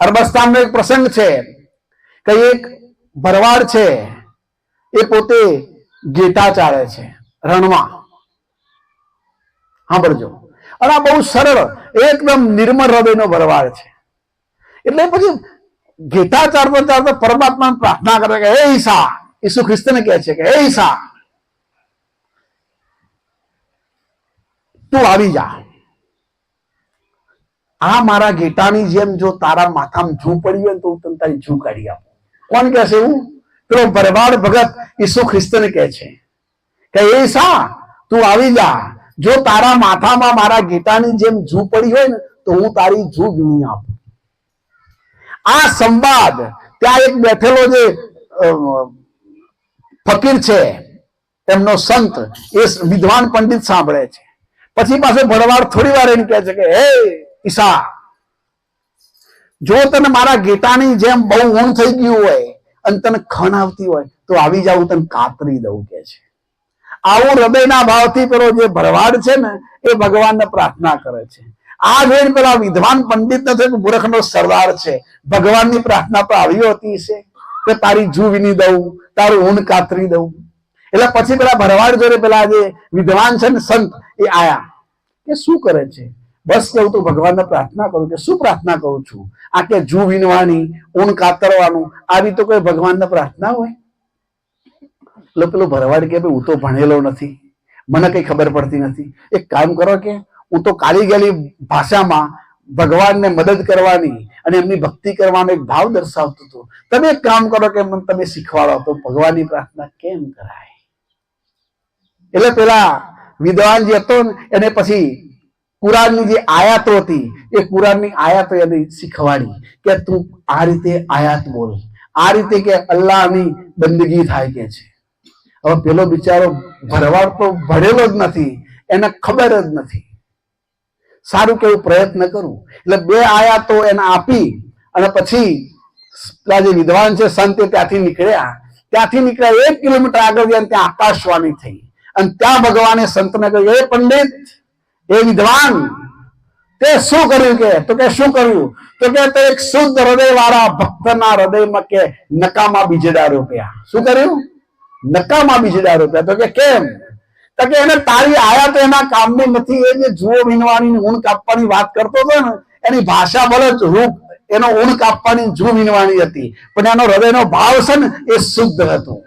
અરબસ્તાનનો એક પ્રસંગ છે. કે એક ભરવાડ છે, એ પોતે ગેટા ચાળે છે, રણમાં. સાંભળજો. અને આ બહુ સરળ, એકદમ નિર્મળ હૃદયનો ભરવાડ છે. એટલે પછી ગીતા ચારતો ચારતા પરમાત્મા પ્રાર્થના કરે કે, હે ઈસા. ઈસુ ખ્રિસ્તને કહે છે કે, હે ઈસા. તું આવી જા. આ મારા ઘેટાની જેમ જો તારા માથામાં જૂ પડી હોય તો હું તને તારી જૂ કાઢી આપું. કોણ કહે છે એવું? પેલો ભરવાડ ભગત ઈસુ ખ્રિસ્તને કહે છે. કે એ સા તું આવી જા. જો તારા માથામાં મારા ઘેટાની જેમ જૂ પડી હોય ને તો હું તારી જૂ વીણી આપું. આ સંવાદ, ત્યાં એક બેઠેલો જે ફકીર છે એમનો સંત, એ વિદ્વાન પંડિત સાંભળે છે. પછી પાસે ભરવાડ થોડી વાર એને કહે છે કે, હે ઈશા, જો તને મારા ગેટાની જેમ બહુ ઊણ થઈ ગયું હોય અને તને ખણ આવતી હોય, તો આવી જાવ તને કાતરી દઉં કે છે. આવું હૃદયના ભાવથી પેલો જે ભરવાડ છે ને, એ ભગવાનને પ્રાર્થના કરે છે. આ જોઈને પેલા વિદ્વાન પંડિત નથી મૂર્ખનો સરદાર છે, ભગવાનની પ્રાર્થના તો આવી હતી છે કે તારી જૂ વિની દઉં, તારું ઊન કાતરી દઉં. એટલે પછી પેલા ભરવાડ જોડે પેલા જે વિદ્વાન છે ને સંત, એ આયા. કે શું કરે છે? બસ કેવું તો ભગવાનને પ્રાર્થના કરું કે શું પ્રાર્થના કરું છું? આ કે જૂ વીણવાની, ઊન કાતરવાનું, આવી તો કોઈ ભગવાનને પ્રાર્થના હોય? એટલે પેલો ભરવાડ કે ભાઈ, હું તો ભણેલો નથી. મને કઈ ખબર પડતી નથી. એક કામ કરો કે, હું તો કાળી ગયેલી ભાષામાં ભગવાનને મદદ કરવાની અને એમની ભક્તિ કરવાનો એક ભાવ દર્શાવતો હતો. તમે એક કામ કરો કે, મને તમે શીખવાડો. તો ભગવાનની પ્રાર્થના કેમ કરાય? એટલે પેલા વિદ્વાન જે હતો ને, એને પછી કુરાનની જે આયાતો હતી, એ કુરાનની આયાતો એને શીખવાડી કે તું આ રીતે આયાત બોલ. આ રીતે કે અલ્લાહની બંદગી થાય કે છે. હવે પેલો બિચારો ભરવાડ તો ભરેલો જ નથી, એને ખબર જ નથી. સારું કેવું પ્રયત્ન કરું. એટલે બે આયાતો એને આપી અને પછી જે વિદ્વાન છે, સંત ત્યાંથી નીકળ્યા. ત્યાંથી નીકળ્યા, એક કિલોમીટર આગળ ગયા ત્યાં આકાશવાણી થઈ. અને ત્યાં ભગવાને સંતને કહ્યું, એ પંડિત એ વિદ્વાન. તે શું કર્યું કે? તો કે શું કર્યું? તો કે તે એક શુદ્ધ હૃદય વાળા ભક્તના હૃદયમાં કે નકામા બીજડા રોપ્યા. શું કર્યું? નકામા બીજડા રોપ્યા. તો કે કેમ? તો કે એને તારી આયા તો એના કામની નથી. એ જે જુઓ વીણવાની ઊણ કાપવાની વાત કરતો હતો ને, એની ભાષા ભલે રૂપ. એનો ઊણ કાપવાની જૂ વીણવાની હતી. પણ એનો હૃદયનો ભાવ છે ને, એ શુદ્ધ હતો.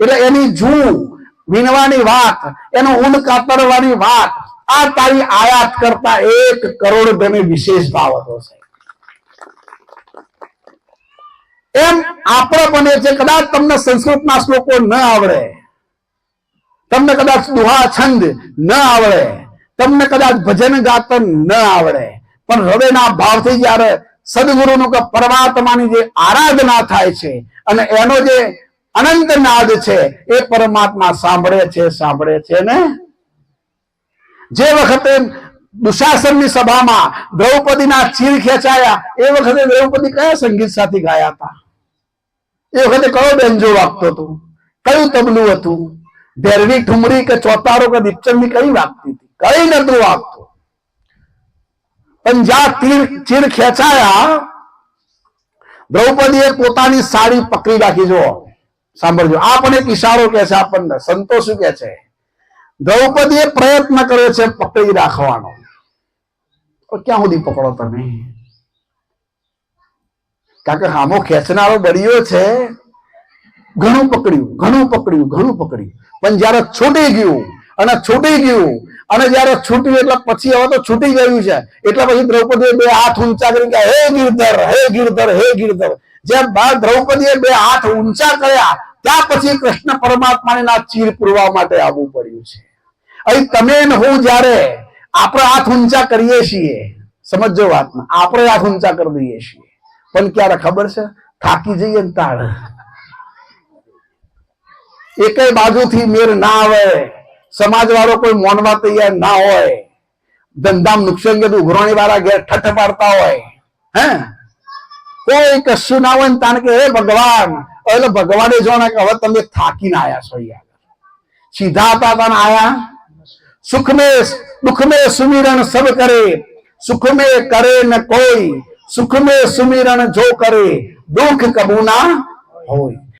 એટલે એની જૂ વીણવાની વાત, એનો ઊન કાપડવાની વાત આ તારી આયાત કરતા એક કરોડ ગણી વિશેષ ભાવ હતો એમ આપણે બને છે, કદાચ તમને સંસ્કૃતના શ્લોકો ન આવડે, તમને કદાચ દુહા છંદ ન આવડે, તમને કદાચ ભજન ગાતન ન આવડે, પણ હૃદયના ભાવથી જ્યારે સદગુરુનું કે પરમાત્માની જે આરાધના થાય છે અને એનો જે અનંત નાદ છે, એ પરમાત્મા સાંભળે છે સાંભળે છે ને? જે વખતે દુશાસનની સભામાં દ્રૌપદીના ચીર ખેંચાયા, એ વખતે દ્રૌપદી કયા સંગીત સાથે ગાયા હતા? એ વખતે કયો બેન્જો વાગતો હતો? કયું તબલું હતું? ભેરવી, ઠુમરી કે ચોતારો કે દીપચંદની કઈ વાગતી હતી? કઈ નતું વાગતું? પણ જ્યાં તીર ચીર ખેંચાયા, દ્રૌપદીએ પોતાની સાડી પકડી રાખી જો સાંભળજો. આ પણ એક ઈશારો કે છે આપણને સંતો કે છે. દ્રૌપદીએ પ્રયત્ન કર્યો છે પકડી રાખવાનો. ક્યાં સુધી પકડો તમે? કારણ કે હામો ખેંચનારો બળીયો છે. ઘણું પકડ્યું ઘણું પકડ્યું ઘણું પકડ્યું. પણ જયારે છૂટી ગયું અને છૂટી ગયું, અને જયારે છૂટ્યું એટલે પછી હવે તો છૂટી ગયું છે. એટલે પછી દ્રૌપદીએ બે હાથ ઊંચા કરી કે હે ગીરધર, હે ગિરધર હે ગિરધર. જેમ બાદ દ્રૌપદીએ બે હાથ ઊંચા કર્યા, ત્યાં પછી કૃષ્ણ પરમાત્માને ના ચીર પૂરવા માટે આવવું પડ્યું છે. અહીં તમે ને હું જ્યારે આપણે હાથ ઊંચા કરીએ છીએ સમજો વાતમાં, આપણે હાથ ઊંચા કરી દઈએ છીએ. પણ ક્યારે ખબર છે? થાકી જઈએ ને તાળ એકેય બાજુથી મેર ના આવે. સમાજ વાળો કોઈ મોનવા તૈયાર ના હોય. ધંધામ નુકસાન કે ઉઘરાણી વાળા ઘેર ઠઠ પાડતા હોય. હે? કોઈ કશું ના હોય તાણ કે, હે ભગવાન એટલે ભગવાને જોણે કે હવે તમે થાકીને આયા છો યાર સીધા હતા તાન આયા. સુખ में दुख में सुमिरन सब करे सुख में करे न कोई सुख में सुमिरन जो करे दुख कबू ना होई